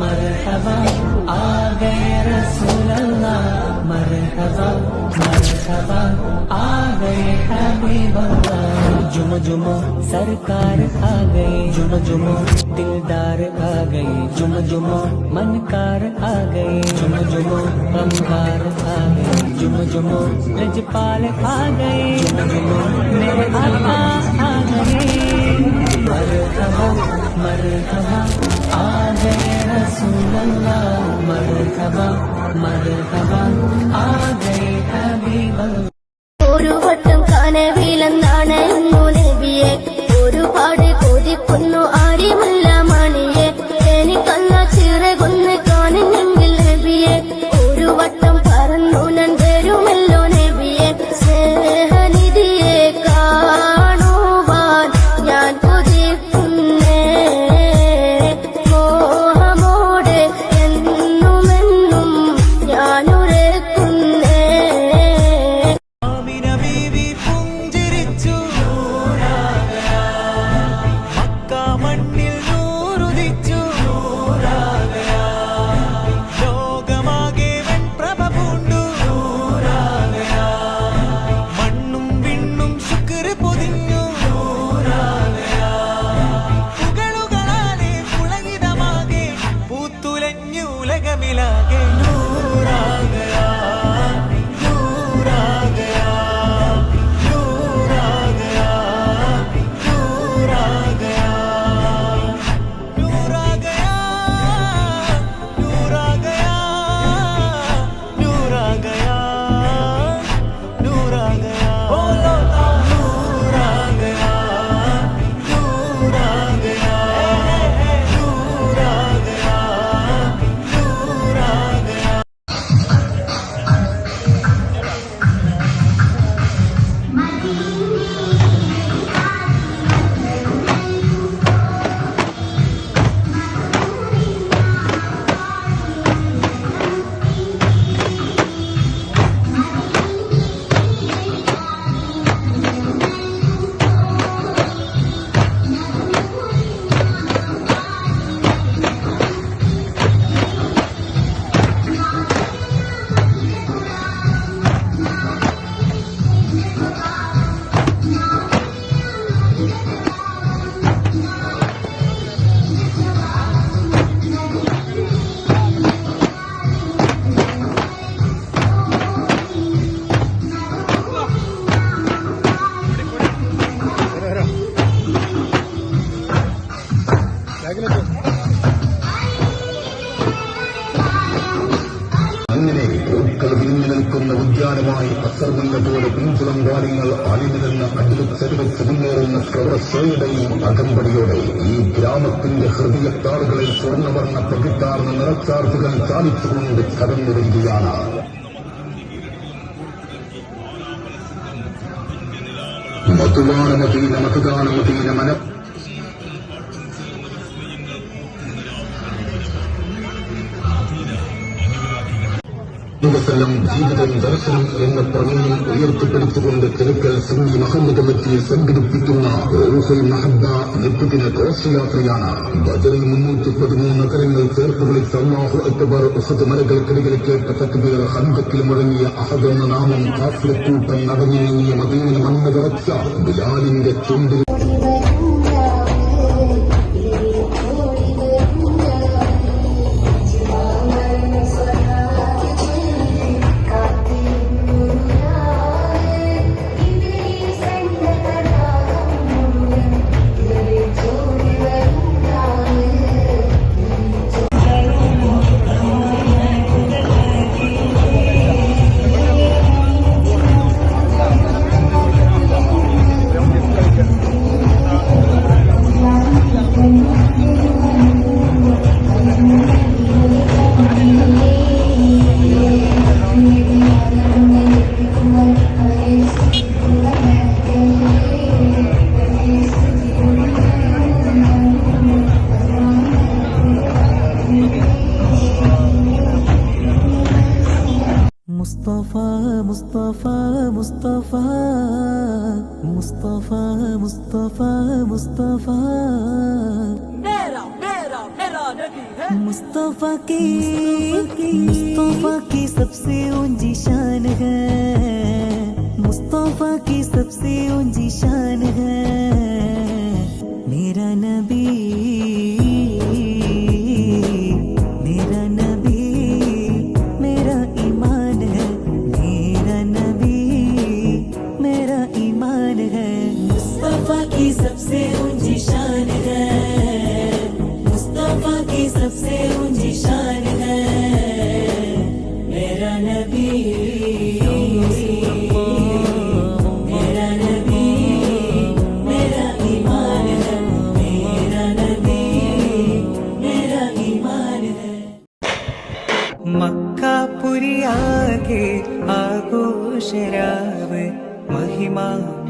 मरहबा आ गए रसूल अल्लाह मरहबा मरहबा आ गए हबीब जुम जुम सरकार आ गए जुम जुम दिलदार आ गए जुम जुम मनकार आ गए जुम जुम गमकार आ गए जुम जुम रजपाल आ गए जुम जुम मेरे आ गए സുമുന്നേറുന്ന സ്രവസേയുടെയും അകമ്പടിയോടെ ഈ ഗ്രാമത്തിന്റെ ഹൃദയത്താളുകളിൽ സ്വർണവർണ പകിട്ടാർന്ന നിറച്ചാർത്തുകൾ ചാലിച്ചുകൊണ്ട് കടന്നു വരികയാണ് നമുക്ക് മധുദാനമതീന മന വസല്ലം ജീവിതം ദർശനം എന്ന പ്രമേയം ഉയർത്തിപ്പിടിച്ചുകൊണ്ട് ചെറുക്കൽ സുന്നി മഹമ്മദ് മറ്റിയെ സംഘടിപ്പിക്കുന്ന ഘോഷയാത്രയാണ്. ബദറിൽ മുന്നൂറ്റി പതിമൂന്ന് നഗരങ്ങൾ ചേർത്ത് വിളിച്ച അള്ളാഹു അക്ബർ ഉഹദ് മലകൾക്കിടയിൽ കേട്ട തക്ബീർ ഹന്തക്കിൽ മുഴങ്ങിയ അഹദ് എന്ന നാമം കാഫിലക്കൂട്ടം നടന്നിറങ്ങിയ മദീന മണ്ണ് വിറച്ച ബിലാലിന്റെ ചുണ്ടിൽ मुस्तफ़ा के, मुस्तफ़ा की सबसे ऊँची शान है। मुस्तफ़ा की सबसे ऊँची शान है। मेरा नबी ആഘോഷരാവ് മഹിമ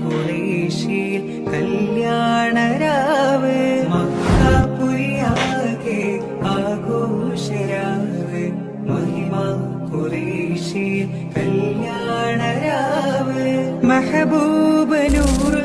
കുറേശിയിൽ കല്യാണരാവ് മക്കാപുരിയാകെ ആഘോഷരാവ് മഹിമ കുറേശിയിൽ കല്യാണരാവ് മെഹബൂബ് നൂറുല്ലമീനോരേ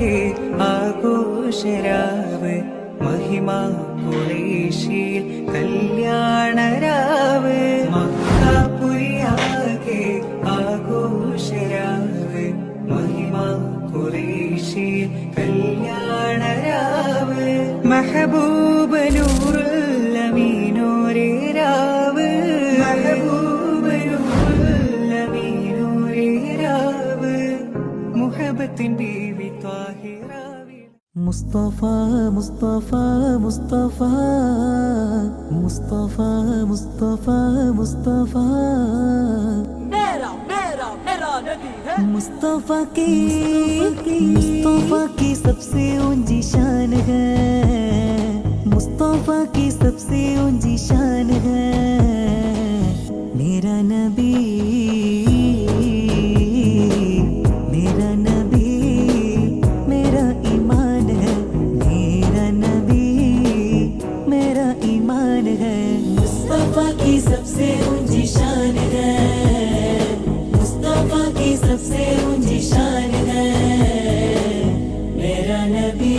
മക്കാപുരിയാകെ ആഘോഷരാവ് മഹിമ കുറേശിയിൽ കല്യാണരാവ്. മക്കാപുരിയാകെ ആഘോഷരാവ് മഹിമ കുറേശിയിൽ കല്യാണരാവ്. മെഹബൂബ് നൂറുല്ലമീനോരേ രാവ്. മെഹബൂബ് നൂറുല്ലമീനോരേ രാവ്. മുഹബത്തിൻ ത്വാഹിറാവിൽ മുസ്തഫ മുസ്തഫ മുസ്തഫ മുസ്തഫ മുസ്തഫ മുസ്തഫ मुस्तफा की मुस्तफा की सबसे ऊंची शान है मुस्तफा की सबसे ऊंची शान है सबसे ऊँची शान है मेरा नबी।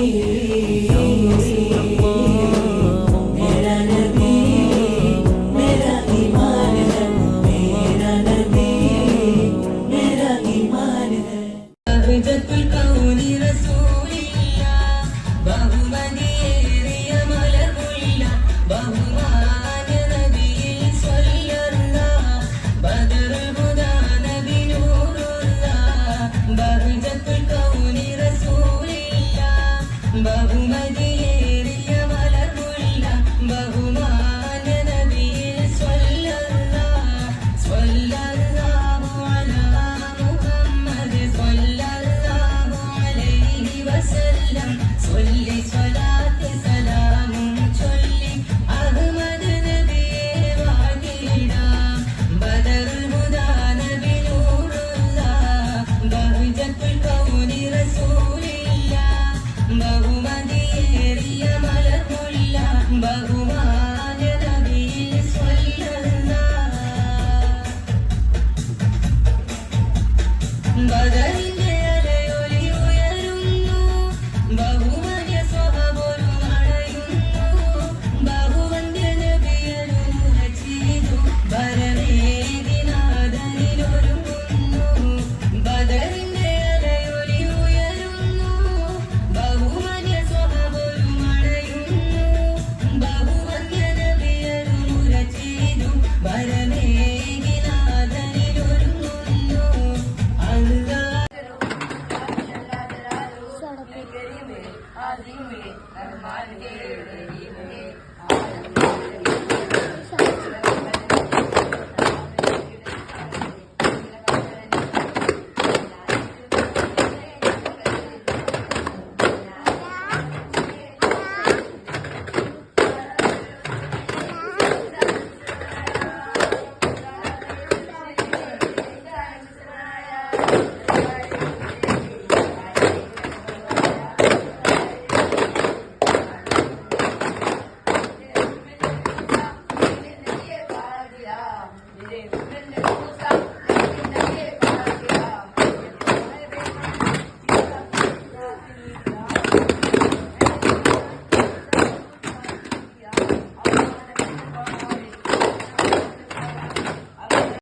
अपने करीब आजीम रहमान के रहीम है